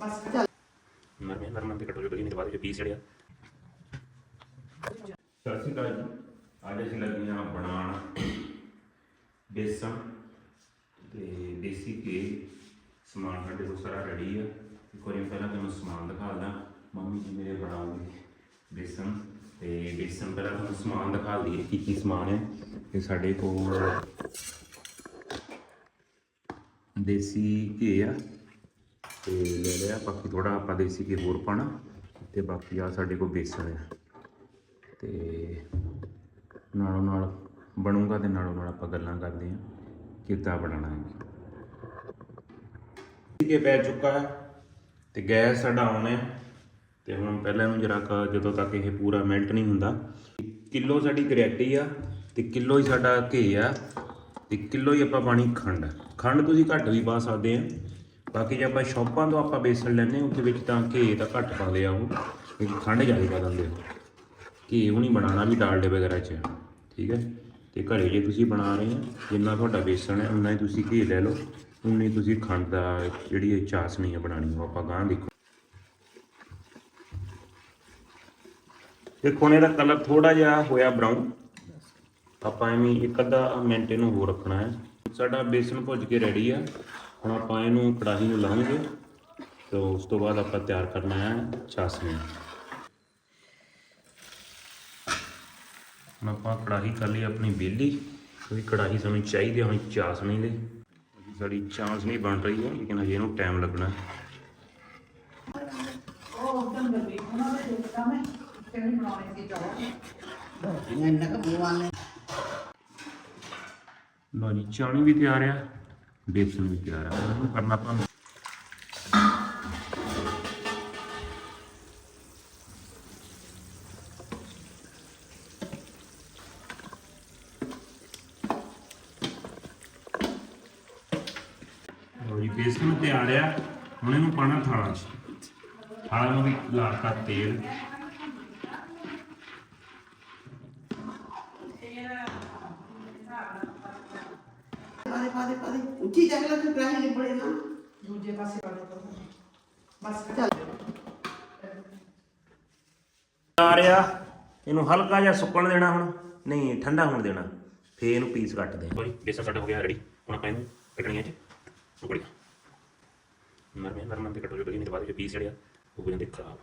ਬਸ ਚੱਲ ਨਰਮੇ ਨਰਮੇ ਤੇ ਕਟੋਰੇ ਬਲੀ ਨਹੀਂ ਬਾਅਦ ਵਿੱਚ ਪੀਸ ਛੜਿਆ ਸਤਿ ਸ਼੍ਰੀ ਅਕਾਲ ਜੀ ਅੱਜ ਅਸੀਂ ਲੱਗੇ ਹਾਂ ਬਣਾਉਣ ਬੇਸਣ ਤੇ ਦੇਸੀ ਘੇ ਸਮਾਨ ਸਾਡੇ ਕੋਲ ਸਾਰਾ ਰੈਡੀ ਆ ਇੱਕ ਵਾਰੀ ਪਹਿਲਾਂ ਤੁਹਾਨੂੰ ਸਮਾਨ ਦਿਖਾ ਦਾਂ ਮੰਮੀ ਜੀ ਮੇਰੇ ਬਣਾਉਂਗੇ ਬੇਸਣ ਤੇ ਬੇਸਣ ਪਹਿਲਾਂ ਤੁਹਾਨੂੰ ਸਮਾਨ ਦਿਖਾ ਦਈਏ ਕੀ ਕੀ ਸਮਾਨ ਹੈ ਇਹ ਸਾਡੇ ਕੋਲ ਦੇਸੀ ਘੇ ਆ ਤੇ ਲੈ ਲਿਆ, ਬਾਕੀ ਥੋੜਾ ਆਪਾਂ ਦੇਸੀ ਘੀ ਹੋਰ ਪਾਣਾ ਤੇ ਬਾਕੀ ਆ ਸਾਡੇ ਕੋਲ ਬੇਸਣ ਆ। ਤੇ ਨਾਲੋਂ ਨਾਲ ਬਣੂਗਾ ਤੇ ਨਾਲੋਂ ਨਾਲ ਆਪਾਂ ਗੱਲਾਂ ਕਰਦੇ ਹਾਂ ਕਿੱਦਾਂ ਬਣਾਉਣਾ ਹੈ। ਠੀਕ ਹੈ ਪੈ ਚੁੱਕਾ ਹੈ ਤੇ ਗੈਸ ਸਾਡਾ ਆਨ ਹੈ ਤੇ ਹੁਣ ਪਹਿਲਾਂ ਇਹਨੂੰ ਜਰਾ ਕੁ ਜਦੋਂ ਤੱਕ ਇਹ ਪੂਰਾ ਮੈਲਟ ਨਹੀਂ ਹੁੰਦਾ, ਕਿਲੋ ਸਾਡੀ ਗਰੈਟੀ ਆ ਤੇ ਕਿਲੋ ਹੀ ਸਾਡਾ ਘੇ ਆ ਤੇ ਕਿਲੋ ਹੀ ਆਪਾਂ ਪਾਣੀ ਖੰਡ। ਖੰਡ ਤੁਸੀਂ ਘੱਟ ਵੀ ਪਾ ਸਕਦੇ ਆ। ਬਾਕੀ ਜੇ ਆਪਾਂ ਸ਼ੌਪਾਂ ਤੋਂ ਆਪਾਂ ਬੇਸਣ ਲੈਨੇ ਉਹਦੇ ਵਿੱਚ ਤਾਂ ਘੇ ਤਾਂ ਘੱਟ ਪਾਉਂਦੇ ਆ ਉਹ ਕਿਉਂਕਿ ਖੰਡ ਜ਼ਿਆਦਾ ਪਾ ਦਿੰਦੇ ਘੇ ਘੀ ਉਹ ਨਹੀਂ ਬਣਾਉਣਾ ਵੀ ਡਾਲਡੇ ਵਗੈਰਾ 'ਚ। ਠੀਕ ਹੈ? ਤੇ ਘਰੇ ਜੇ ਤੁਸੀਂ ਬਣਾ ਰਹੇ ਹੋ, ਜਿੰਨਾ ਤੁਹਾਡਾ ਬੇਸਣ ਹੈ ਉਨਾ ਹੀ ਤੁਸੀਂ ਘੇ ਲੈ ਲਓ ਉਨੀ ਤੁਸੀਂ ਖੰਡ ਦਾ ਜਿਹੜੀ ਇਹ ਚਾਸਣੀ ਹੈ ਬਣਾਣੀ ਉਹ ਆਪਾਂ ਗਾਂ ਦੇਖੋ। ਦੇਖੋ ਇਹਦਾ ਕਲਰ ਥੋੜਾ ਜਿਹਾ ਹੋਇਆ ਬਰਾਊਨ ਆਪਾਂ ਐਵੇਂ ਇੱਕ ਅੱਧਾ ਮਿੰਟ ਇਹਨੂੰ ਹੋਰ ਰੱਖਣਾ ਹੈ। ਸਾਡਾ ਬੇਸਣ ਭੁੱਜ ਕੇ ਰੈਡੀ ਆ। ਹੁਣ ਆਪਾਂ ਇਹਨੂੰ ਕੜਾਹੀ ਨੂੰ ਲਾਵਾਂਗੇ ਤੇ ਉਸ ਤੋਂ ਬਾਅਦ ਆਪਾਂ ਤਿਆਰ ਕਰਨਾ ਹੈ ਚਾਸਣੀ। ਹੁਣ ਆਪਾਂ ਕੜਾਹੀ ਕਰ ਲਈ ਆਪਣੀ ਬੇਲੀ। ਕਿਉਂਕਿ ਕੜਾਹੀ ਸਾਨੂੰ ਚਾਹੀਦੀ ਆ ਹੁਣ ਚਾਸਣੀ ਲਈ। ਅਜੇ ਸਾਡੀ ਚਾਸਣੀ ਬਣ ਰਹੀ ਹੈ, ਲੇਕਿਨ ਅਜੇ ਇਹਨੂੰ ਟਾਈਮ ਲੱਗਣਾ ਹੈ। ਉਹ ਉਦੋਂ ਦੇ ਉਹਨਾਂ ਦੇ ਦੇਖਦਾ ਮੈਂ ਕਿਵੇਂ ਬਣਾਉਣੇ ਸੀ ਚਾਹ ਇੰਨਾ ਕੁ ਮੂੰਹਾਂ ਨੇ ਜੀ ਚਾਣੀ ਵੀ ਤਿਆਰ ਆ। ਬੇਸਨ ਵੀ ਤਿਆਰ ਆ। ਇਹਨੂੰ ਕਰਨਾ ਆਪਾਂ ਲਓ ਜੀ ਬੇਸਣ ਤਿਆਰ ਆ। ਹੁਣ ਇਹਨੂੰ ਪਾਣਾ ਥਾਲਾਂ 'ਚ। ਥਾਲਾਂ ਨੂੰ ਵੀ ਲਾਤਾ ਤੇਲ। ਪਾਦੇ ਪਾਦੇ। ਪਾਦੇ ਉੱਚੀ ਜਗ੍ਹਾ ਤੇ ਕਰਾਹੀ ਨਹੀਂ ਪੜੇ ਨਾ ਦੂਜੇ ਪਾਸੇ ਵਾਲੇ ਤੋਂ ਬਸ ਚੱਲ। ਆ ਰਿਹਾ। ਇਹਨੂੰ ਹਲਕਾ ਜਿਹਾ ਸੁੱਕਣ ਦੇਣਾ ਹੁਣ। ਨਹੀਂ ਠੰਡਾ ਹੋਣ ਦੇਣਾ। ਫੇਰ ਇਹਨੂੰ ਪੀਸ ਕੱਟ ਦੇ ਬਈ ਬੇਸਣ ਕੱਟ ਹੋ ਗਿਆ ਰੈਡੀ ਹੁਣ ਆਪਾਂ ਇਹਨੂੰ ਕੱਟਣੀਆਂ ਚ ਉਗੜੀ ਨਰਮੇ ਨਰਮੇ ਤੇ ਕੱਟੋ ਜੋ ਬਗੀ ਨਹੀਂ ਬਾਅਦ ਵਿੱਚ ਪੀਸ ਛੜਿਆ ਉਹ ਵੀ ਜਾਂਦੇ ਖਰਾਬ।